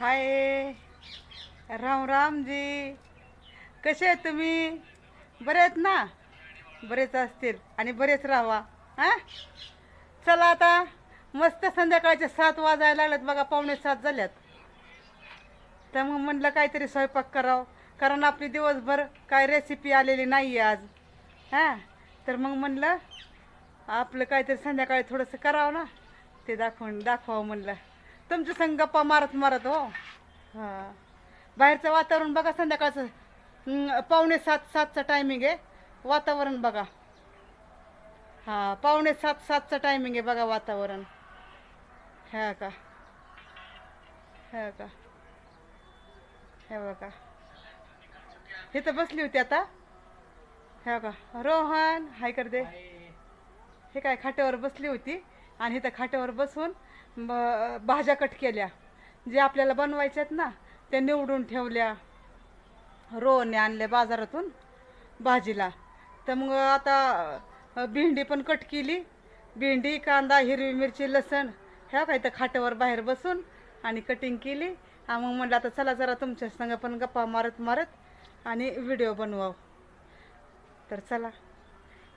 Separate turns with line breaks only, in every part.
हाय. राम रामजी कसे आहेत तुम्ही? बरे आहेत ना? बरेच असतील आणि बरेच राहावा हां? चला आता मस्त संध्याकाळचे सात वाजायला लागलेत बघा पावणे सात झाल्यात. तर मग म्हणलं काहीतरी स्वयंपाक करावं कारण आपली दिवसभर काय रेसिपी आलेली नाही आहे आज हां? तर मग म्हणलं आपलं काहीतरी संध्याकाळी थोडंसं करावं ना? ते दाखवून दाखवावं म्हणलं. तुमच्या संग गप्पा मारत मारत हो. हां. बाहेरचं वातावरण बघा संध्याकाळचं. पावणे सात सातचं टायमिंग आहे. वातावरण बघा. हां पावणे सात सातचं टायमिंग आहे बघा वातावरण. ह्या का ह्या का हे बघा. इथं बसली होती आता. ह्या का रोहन हाय कर दे. हे काय खाट्यावर बसली होती आणि इथं खाट्यावर बसून भाज्या कट केल्या. जे आपल्याला बनवायच्या आहेत ना त्या निवडून ठेवल्या. रोहनने आणल्या बाजारातून भाजीला. तर मग आता भेंडी पण कट केली. भेंडी कांदा हिरवी मिरची लसण ह्या काय तर खाट्यावर बाहेर बसून आणि कटिंग केली. मग म्हणलं आता चला जरा तुमच्या संग पण गप्पा मारत मारत आणि व्हिडिओ बनवावं. तर चला.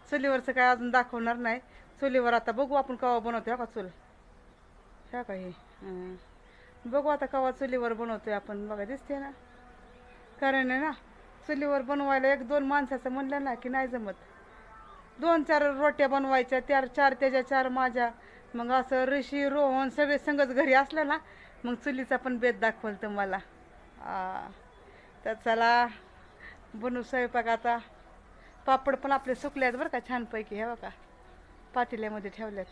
चुलीवरचं काय अजून दाखवणार नाही. चुलीवर आता बघू आपण कवा बनवतो का चूल? ह्या का हे? बघू आता कवा चुलीवर बनवतोय आपण. बघा दिसते ना? कारण आहे ना चुलीवर बनवायला एक दोन माणसाचं म्हणलं ना की नाही जमत. दोन चार रोट्या बनवायच्या चार चार त्याच्या चार माझ्या. मग असं ऋषी रोहन सगळे संगच घरी असलं ना मग चुलीचा पण बेत दाखवल तुम्हाला. आ, तर चला बनवू स्वयंपाक आता. पापड पण आपले सुकल्यात बरं का छानपैकी हे बघा. पातेल्यामध्ये ठेवल्यात.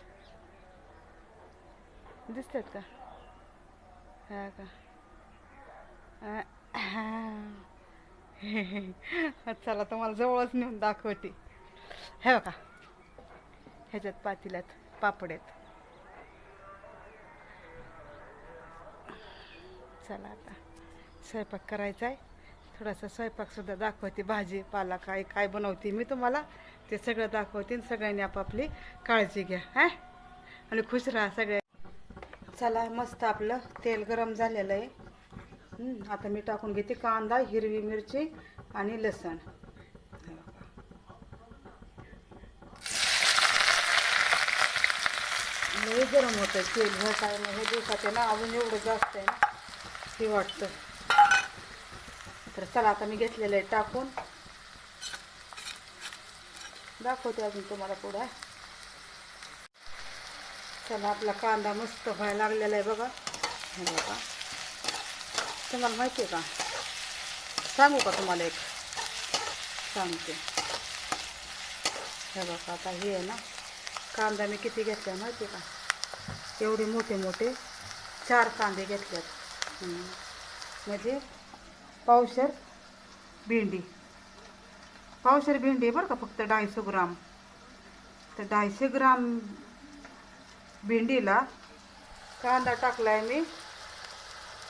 दिसतात का? हा का? चला तुम्हाला जवळच नेऊन दाखवते. हे का ह्याच्यात पातेल्यात पापड आहेत चला आता. स्वयंपाक करायचा आहे थोडासा स्वयंपाकसुद्धा दाखवते. भाजी पाला काय काय बनवते मी तुम्हाला. ते सगळं दाखवते आणि सगळ्यांनी आपापली काळजी घ्या हा? आणि खुश राहा सगळे चला मस्त आपलं तेल गरम झालेलं आहे. आता मी टाकून घेते कांदा हिरवी मिरची आणि लसण. हे लय गरम होतं तेल ह्या ना हे दिवसात आहे ना अजून एवढं जास्त आहे ना हे वाटतं. तर चला आता मी घेतलेलं आहे टाकून. दाखवते अजून तुम्हाला पुढे. चला आपला कांदा मस्त व्हायला लागलेला आहे बघा. हे बघा. तुम्हाला माहिती आहे का? सांगू का तुम्हाला एक? सांगते. हे बघा आता हे आहे ना कांदा मी किती घेतला माहिती आहे का? एवढे मोठे मोठे चार कांदे घेतल्यात म्हणजे पावशर भेंडी. पावशर भेंडी आहे बरं का फक्त ढाईशे ग्राम. तर ढाईशे ग्राम भेंडीला कांदा टाकला आहे मी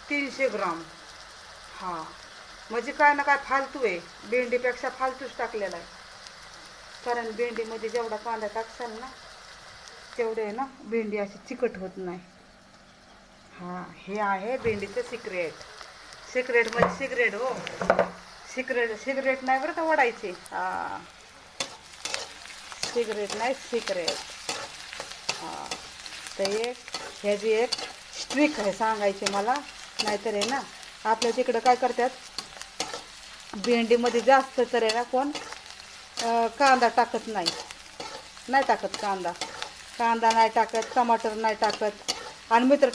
तीनशे ग्राम. हां. म्हणजे काय ना काय फालतू आहे. भेंडीपेक्षा फालतूच टाकलेला आहे. कारण भेंडीमध्ये जेवढा कांदा टाकसाल ना तेवढे आहे ना भेंडी अशी चिकट होत नाही. हां हे आहे भेंडीचं सिक्रेट सिक्रेट म्हणजे सिगरेट हो. सिक्रेट सिगरेट नाही बरं तर ओढायचे हां. सिगरेट नाही सिक्रेट हां. तर एक ह्याची एक स्ट्रिक आहे सांगायची मला. नाहीतर आहे ना आपल्या तिकडं काय करतात? भेंडीमध्ये जास्त तर आहे ना कोण? कांदा टाकत नाही. नाही टाकत कांदा. कांदा नाही टाकत टमाटर नाही टाकत. आणि मी तर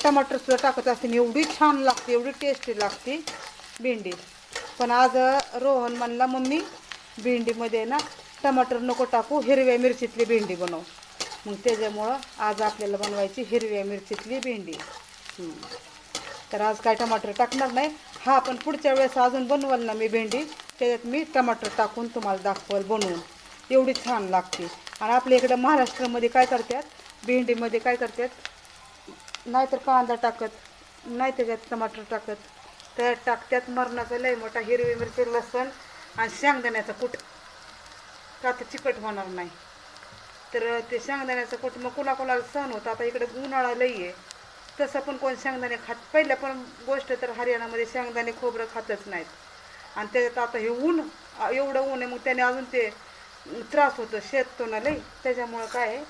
टाकत असते. एवढी छान लागते एवढी टेस्टी लागते भेंडी. पण आज रोहन म्हणला मम्मी भेंडीमध्ये ना टमाटर नको टाकू हिरव्या मिरचीतली भेंडी बनव. मग त्याच्यामुळं आज आपल्याला बनवायची हिरव्या मिरचीतली भेंडी. तर आज काय टमाटर टाकणार नाही. हा पण पुढच्या वेळेस अजून बनवाल ना मी भेंडी. त्याच्यात मी टमाटर टाकून तुम्हाला दाखवाल बनवून. एवढी छान लागते. आणि आपल्या इकडं महाराष्ट्रामध्ये काय करतात? भेंडीमध्ये काय करतात? नाहीतर कांदा टाकत नाही त्याच्यात टमाटर टाकत. तर टाकत्यात मरणाचा लय मोठा हिरवी मिरची लसण आणि शेंगदाण्याचा कूट. का तर चिकट होणार नाही. तर ते शेंगदाण्याचं कूट मग कुणा कुणाला सण होतं आता इकडे उन्हाळा लई आहे. तसं पण कोण शेंगदाणे खात पहिल्या पण गोष्ट तर हरियाणामध्ये शेंगदाणे खोबरं खातच नाहीत. आणि त्याच्यात आता हे ऊन एवढं ऊन आहे मग त्याने अजून ते त्रास होतो शेततो ना लई. त्याच्यामुळं काय आहे,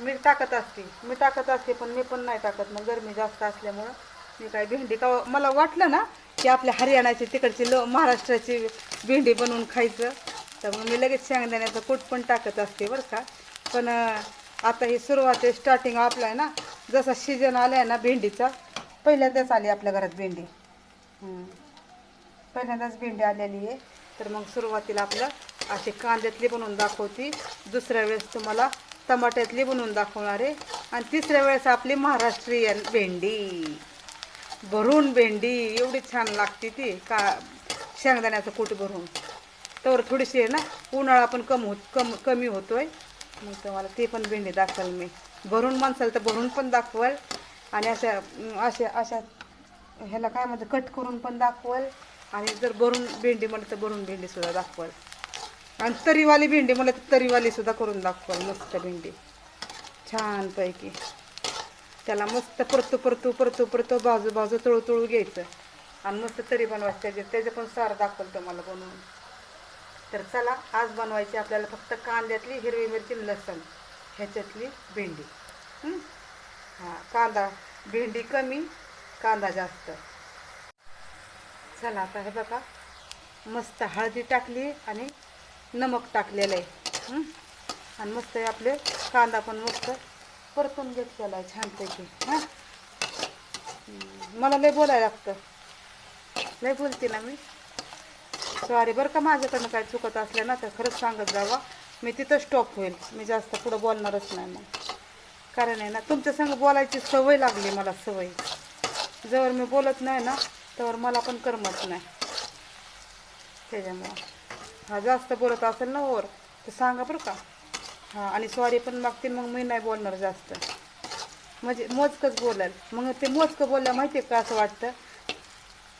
मी टाकत असते मी टाकत असते पण मी पण नाही टाकत मग गरमी जास्त असल्यामुळं मी काय भेंडी का मला वाटलं ना की आपल्या हरियाणाची तिकडची ल महाराष्ट्राची भेंडी बनवून खायचं. तर मग मी लगेच शेंगदाण्याचं कूट पण टाकत असते बरं का. पण आता ही सुरुवात आहे स्टार्टिंग आपला आहे ना जसा सीजन आला आहे ना भेंडीचा पहिल्यांदाच आली आपल्या घरात भेंडी. पहिल्यांदाच भेंडी आलेली आहे. तर मग सुरुवातीला आपलं असे कांद्यातली बनवून दाखवती. दुसऱ्या वेळेस तुम्हाला टमाट्यातली बनवून दाखवणार आहे. आणि तिसऱ्या वेळेस आपली महाराष्ट्रीयन भेंडी. भरून भेंडी. एवढी छान लागते ती. का शेंगदाण्याचं कूट भरून. तर थोडीशी आहे ना उन्हाळा पण कम होत कम कमी होतो आहे मग तुम्हाला ते पण भेंडी दाखवाल मी. भरून माणसाला तर भरून पण दाखवाल. आणि अशा अशा अशा ह्याला काय म्हणतं कट करून पण दाखवाल. आणि जर भरून भेंडी म्हणलं तर भरून भेंडीसुद्धा दाखवाल. आणि तरीवाली भेंडी म्हणलं तर तरीवालीसुद्धा करून दाखवाल मस्त भेंडी. छानपैकी. त्याला मस्त परतू परतू परतू परतू बाजू बाजू तळू तळू घ्यायचं. आणि मस्त तरी बनवायचं. त्याचे त्याचं पण सार दाखवलं तुम्हाला बनवून. तर चला आज बनवायची आपल्याला फक्त कांद्यातली हिरवी मिरची लसण ह्याच्यातली भेंडी. हां? कांदा भेंडी कमी कांदा जास्त. चला आता हे बघा मस्त हळदी टाकली आणि नमक टाकलेलं आहे. आणि मस्त आपले कांदा पण मस्त परतून घेतलेला आहे छानपैकी. हां? मला लय बोलायला लागतं. लय बोलते ना मी. सॉरी बरं का माझ्याकडनं काय चुकत असल्या ना तर खरंच सांगत जावा. मी तिथं स्टॉप होईल. मी जास्त पुढं बोलणारच नाही मग. कारण आहे ना तुमच्या संग बोलायची सवय लागली मला सवय. जवळ मी बोलत नाही ना तर मला पण करमत नाही. त्याच्यामुळं. हा जास्त बोलत असेल ना ओर तर सांगा बरं का. हां आणि सॉरी पण मागतील मग मी नाही बोलणार जास्त. म्हणजे मोजकंच बोलाल. मग ते मोजकं बोलल्या माहिती आहे का असं वाटतं?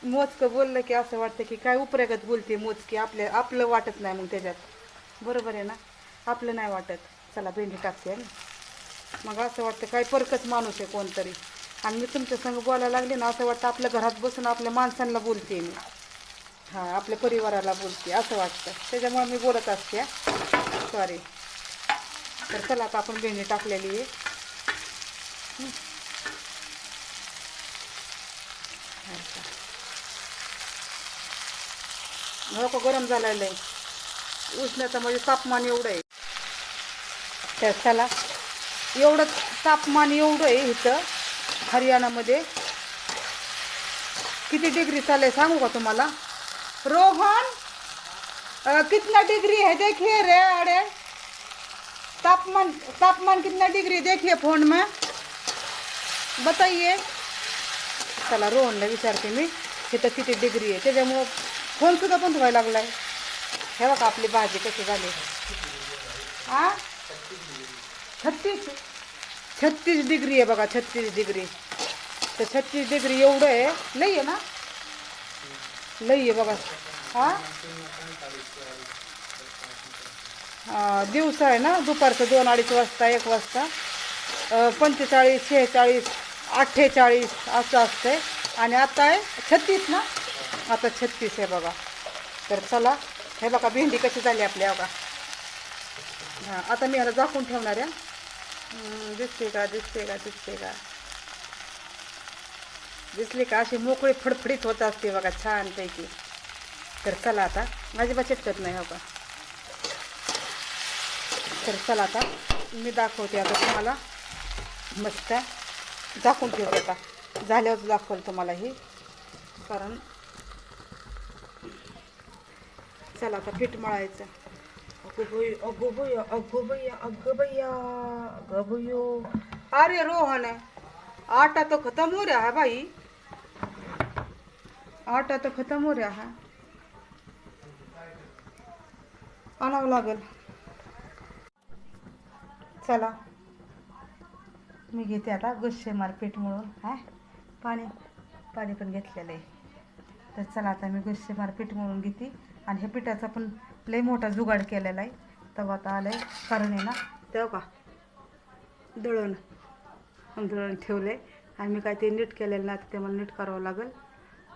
मोजकं बोललं की असं वाटतं की काय उपरेगत बोलते मोजकी आपल्या आपलं वाटत नाही मग त्याच्यात. बरोबर आहे ना? आपलं नाही वाटत. चला भेंडी टाकते मग असं वाटतं काय परकच माणूस आहे कोणतरी. आणि मी तुमच्या संग बोलायला लागले ना असं वाटतं आपल्या घरात बसून आपल्या माणसांना बोलते मी. हां आपल्या परिवाराला बोलते असं वाटतं. त्याच्यामुळे मी बोलत असते. सॉरी तर चला आता आपण भेंडी टाकलेली आहे. हो गरम झालेलं आहे. उष्णता म्हणजे तापमान एवढं आहे. तर एवढं तापमान एवढं आहे इथं हरियाणामध्ये. किती डिग्री चालेल सांगू का तुम्हाला? रोहन कितना डिग्री है देखिए रे अरे. तापमान तापमान कितना डिग्री देखिए फोन में. बताइए. चला रोहनला विचारते मी तिथं किती डिग्री आहे? त्याच्यामुळं फोन सुद्धा बंद व्हायला लागलाय. हे बघा आपली भाजी कशी झाली. आ छत्तीस. छत्तीस डिग्री आहे बघा छत्तीस डिग्री तर छत्तीस डिग्री एवढं आहे. लई आहे ना? लई आहे बघा. हा? दिवसा आहे ना? दुपारचं दोन अडीच वाजता एक वाजता. पंचेचाळीस शेहेचाळीस अठ्ठेचाळीस असं असतंय. आणि आता आहे छत्तीस ना? आता छत्तीस आहे बघा. तर चला हे बघा भेंडी कशी झाली आपल्या बघा हां आता मी ह्याला झाकून ठेवणार आहे. दिसते का दिसते का दिसते का? दिसली का? अशी मोकळी फडफडीत होत असते बघा छानपैकी. तर चला आता अजिबात चिटकत नाही हो का? तर चला आता मी दाखवते आता तुम्हाला. मस्त दाखवून ठेवते आता. झाल्यावर दाखवलं तुम्हाला ही. कारण चला आता पीठ मळायचं. अगोबय अगोबय अगोबय बया अगो अरे रोहन आटा तो खत्म हो रहा है भाई. आटा तो खत्म हो रहा है. आणावं लागेल. चला. मी घेते आता गुस्से मारपीठ म्हणून हा? पाणी पाणी पण घेतलेलं आहे. तर चला आता मी गुस्से मारपीठ म्हणून घेते. आणि ह्या पिठाचा पण लय मोठा जुगाड केलेला आहे. तवा आता आलाय कारण आहे ना तेव्हा का? दळण दळण ठेवले. आणि मी काय ते नीट केलेलं नाही ते मला नीट करावं लागेल.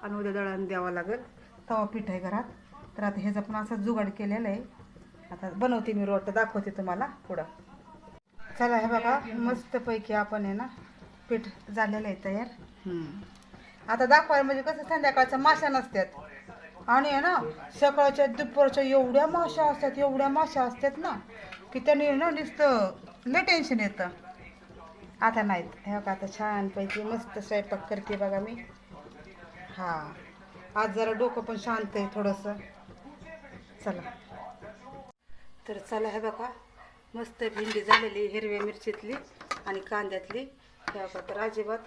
आणि उद्या दळण द्यावं लागेल. तवा पीठ आहे घरात. तर आता ह्याचा पण असा जुगाड केलेला आहे. आता बनवते मी रोट दाखवते तुम्हाला पुढं. चला हे बघा मस्तपैकी आपण आहे ना पीठ झालेलं आहे तयार. आता दाखवायला म्हणजे कसं संध्याकाळच्या माशा नसतात आणि आहे ना सकाळच्या दुपारच्या एवढ्या माशा असतात एवढ्या माशा असतात ना की त्याने ना नुसतं लय टेन्शन येतं. आता नाहीत. हे बघा आता छानपैकी मस्त स्वयंपाक करते बघा मी. हां. आज जरा डोकं पण शांत आहे थोडंसं. चला. तर चला हे बघा. मस्त भेंडी झालेली हिरव्या मिरचीतली आणि कांद्यातली. हे बघा तर अजिबात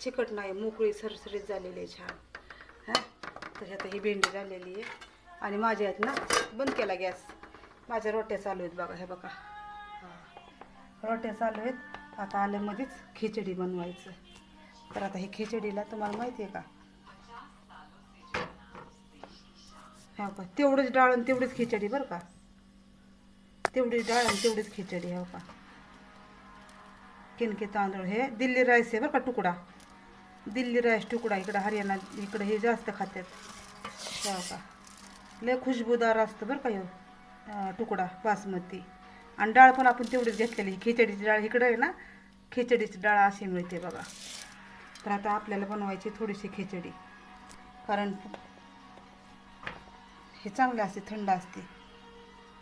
चिकट नाही मोकळी सरसरीत झालेली आहे छान. हां? तर आता ही भेंडी झालेली आहे. आणि माझ्या आहेत ना बंद केला गॅस. माझ्या रोट्या चालू आहेत बघा हे बघा. हां. रोट्या चालू आहेत. आता आल्यामध्येच खिचडी बनवायचं. तर आता ही खिचडीला तुम्हाला माहिती आहे का? हा का तेवढंच डाळ आणि तेवढीच खिचडी बरं का? तेवढीच डाळ आणि तेवढीच खिचडी हो का किनके तांदूळ हे दिल्ली राईस आहे बरं का तुकडा. दिल्ली राईस तुकडा इकडं हरियाणा इकडं हे जास्त खात्यात. हो का? लय खुशबूदार असतं बरं का हो तुकडा बासमती. आणि डाळ पण आपण तेवढीच घेतलेली खिचडीची डाळ इकडं आहे ना खिचडीची डाळ अशी मिळते बघा. तर आता आपल्याला बनवायची थोडीशी खिचडी. कारण हे चांगले असते थंड असते.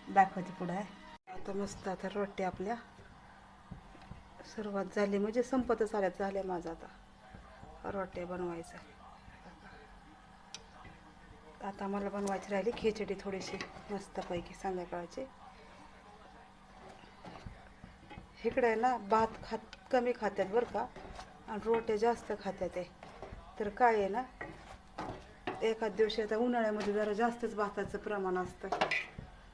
दाखवते पुढं आहे आता मस्त आता रोट्या आपल्या. सुरुवात झाली म्हणजे संपतच आल्या झाल्या माझं आता. रोट्या बनवायचं. आता मला बनवायची राहिली खिचडी थोडीशी मस्तपैकी संध्याकाळची. इकडे आहे ना भात खात कमी खात्यात बरं का आणि रोट्या जास्त खात्यात आहे. तर काय आहे ना एखाद दिवशी आता उन्हाळ्यामध्ये जरा जास्तच भाताचं प्रमाण असतं.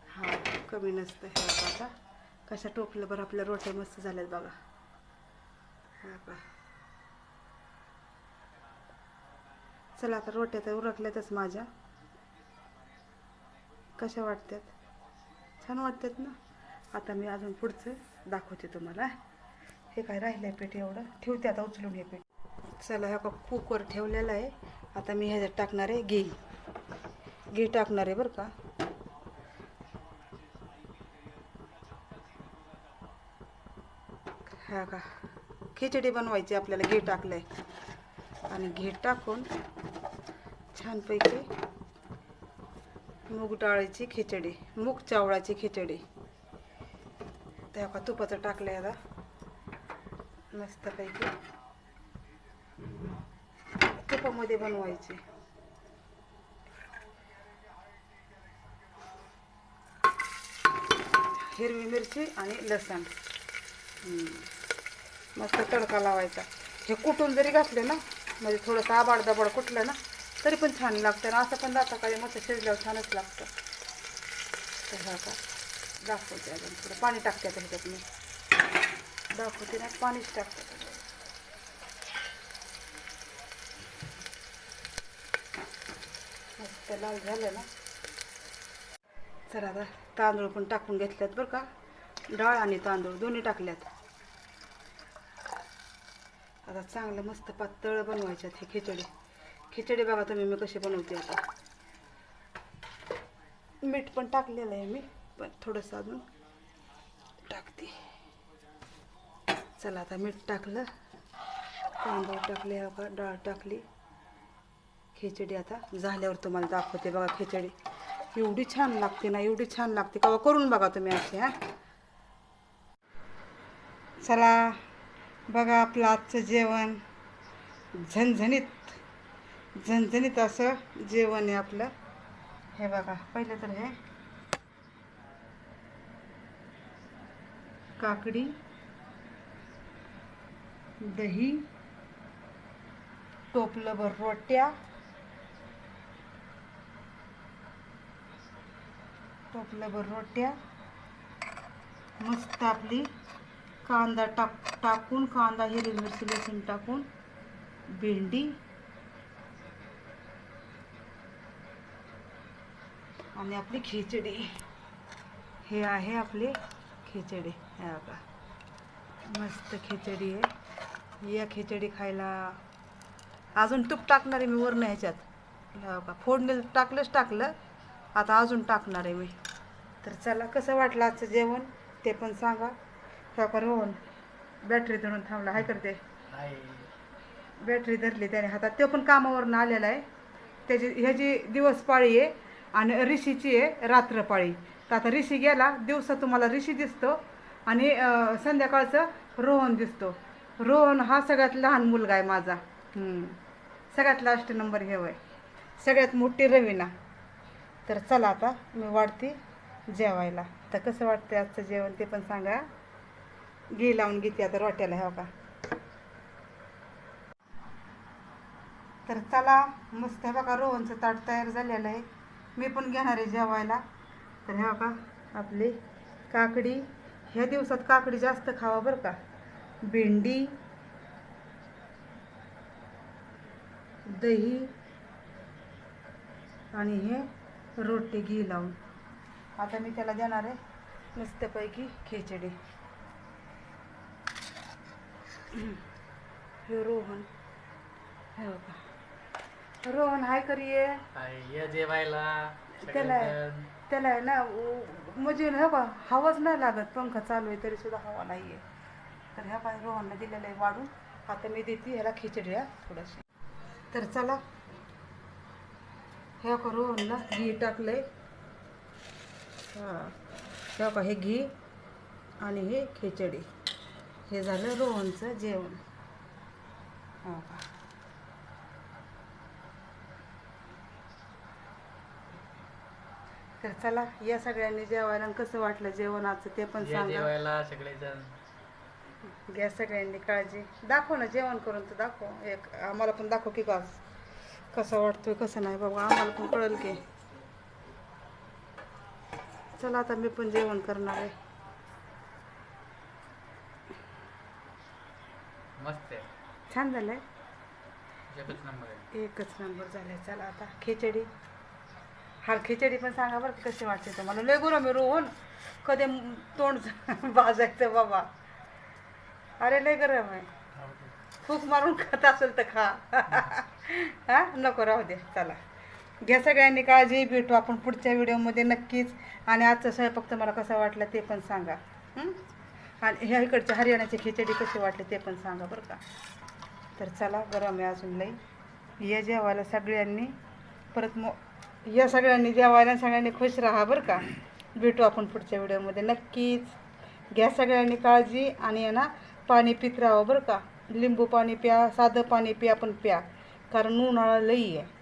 हा कमी नसतं हे आता. कशा टोपलं बरं आपल्या रोट्या मस्त झाल्यात बघा. हा का चला आता रोट्या तर उरकल्यातच माझ्या. कशा वाटतात छान वाटतात ना? आता मी अजून पुढचं दाखवते तुम्हाला. हे काय राहिलं आहे पीठ एवढं? ठेवते आता उचलून हे पीठ. चला ह्या का कुकर ठेवलेला आहे. आता मी ह्याच्यात टाकणार आहे घी. घी टाकणार आहे बरं का? हा का? खिचडी बनवायची आपल्याला घी आहे आणि घेट टाकून छानपैकी मूग डाळीची खिचडी मूग चावळाची खिचडी. त्या का तुपाचं टाकलं आहे आता. मस्तपैकी तुपामध्ये बनवायची. हिरवी मिरची आणि लसण. मस्त तडका लावायचा. हे कुटून जरी घातलं ना म्हणजे थोडंसं आबाड दबाड ना तरी पण छान लागतं. ना असं पण जातं काही मस्त शिजल्यावर छानच लागतं. तर हा का दाखवते अजून थोडं. पाणी टाकते आता ह्याच्यात मी. दाखवते ना पाणीच टाकते. मस्त लाल झालं ना. चला आता तांदूळ पण टाकून घेतल्यात बरं का. डाळ आणि तांदूळ दोन्ही टाकल्यात. आता चांगलं मस्त पातळ बनवायच्यात हे खिचडी. खिचडी बघा तुम्ही मी कशी बनवते आता. मीठ पण टाकलेलं आहे मी पण थोडंसं अजून टाकते. चला आता मीठ टाकलं. तांदूळ टाकले का डाळ टाकली. खिचडी आता झाल्यावर तुम्हाला दाखवते बघा खिचडी. एवढी छान लागते ना एवढी छान लागते. कवा करून बघा तुम्ही अशी हां? चला. बघा आपलं आजचं जेवण. झणझणीत झणझणीत असं जेवण आहे आपलं. हे बघा पहिलं तर हे. काकडी दही टोपलंभर रोट्या. टोपलंभर रोट्या. मस्त आपली कांदा टाक टाकून कांदा हिरवी मिरची लसूण टाकून भेंडी आणि आपली खिचडी. हे आहे आपली खिचडी. हे बघा. मस्त खिचडी आहे. या खिचडी खायला अजून तूप टाकणार आहे मी वरून ह्याच्यात. हो का फोडणी टाकलंच टाकलं. आता अजून टाकणार आहे मी. तर चला कसं वाटलं आजचं जेवण? ते पण सांगा. हो का रोहन बॅटरी धरून थांबला. हाय करते. बॅटरी धरली त्याने हातात. तो पण कामावरनं आलेला आहे. त्याची ह्याची दिवस पाळी आहे आणि ऋषीची आहे रात्रपाळी तर आता ऋषी गेला दिवसा तुम्हाला ऋषी दिसतो आणि संध्याकाळचं रोहन दिसतो. रोहन हा सगळ्यात लहान मुलगा आहे माझा. सगळ्यात लास्ट नंबर हे आहे सगळ्यात मोठी रवीना. तर चला आता मी वाढते जेवायला. तर कसं वाटतं आजचं जेवण ते पण सांगा. घी लावून घेते आता रोट्याला ह्या का? तर चला मस्त आहे बघा रोहनचं ताट तयार झालेलं आहे. मी पण घेणार आहे जेवायला. तर हे बघा आपली काकडी. ह्या दिवसात काकडी जास्त खावा बरं का. भेंडी दही आणि हे रोटी घी लावून. आता मी त्याला देणार आहे मस्तपैकी खिचडी. हे रोहन. हे बघा. रोहन हाय करिये.
या जेवायला.
त्याला. त्याला आहे ना म्हणजे हे बा हवाच नाही लागत. पंखा चालू आहे तरी सुद्धा हवा नाही आहे तर ह्या पाय रोहनला दिलेलं आहे वाढून आता मी देते ह्याला खिचडी हा थोडीशी. तर चला. ह्या का रोहनला घी टाकलंय. हां. ह्या का हे घी आणि हे खिचडी. हे झालं रोहनचं जेवण. हो का? तर चला या सगळ्यांनी जेवायला कसं वाटलं जेवण आजचं ते पण सांगा.
जेवायला सगळेजण.
घ्या सगळ्यांनी काळजी. दाखव ना जेवण करून तर दाखव. एक आम्हाला पण दाखव की गास कसं वाटतोय कसं नाही बाबा आम्हाला पण कळेल की. चला आता मी पण जेवण करणार आहे
मस्त आहे
छान झालंय.
एकच नंबर
एकच नंबर झालाय. चला आता खिचडी. हा खिचडी पण सांगा बरं कशी वाटते तर. मला लय गुरं मी रोहन. कधी तोंड भाजायचं बाबा. अरे लय गरम आहे. फूक मारून खात असेल तर खा. हा? नको राहू दे. चला. घ्या सगळ्यांनी काळजी. भेटू आपण पुढच्या व्हिडिओमध्ये नक्कीच. आणि आजचा स्वयंपाक तुम्हाला कसा वाटला ते पण सांगा? आणि ह्या इकडच्या हरियाणाची खिचडी कशी वाटली ते पण सांगा बरं का. तर चला गरम आहे अजून लई. या जेवायला सगळ्यांनी परत मग या सगळ्यांनी जेवायला सगळ्यांनी खुश राहा बरं का. भेटू आपण पुढच्या व्हिडिओमध्ये. नक्कीच घ्या सगळ्यांनी काळजी आणि आहे ना पाणी पित राहावं बरं का. लिंबू पाणी प्या साधं पाणी प्या पण प्या. कारण उन्हाळा लई आहे.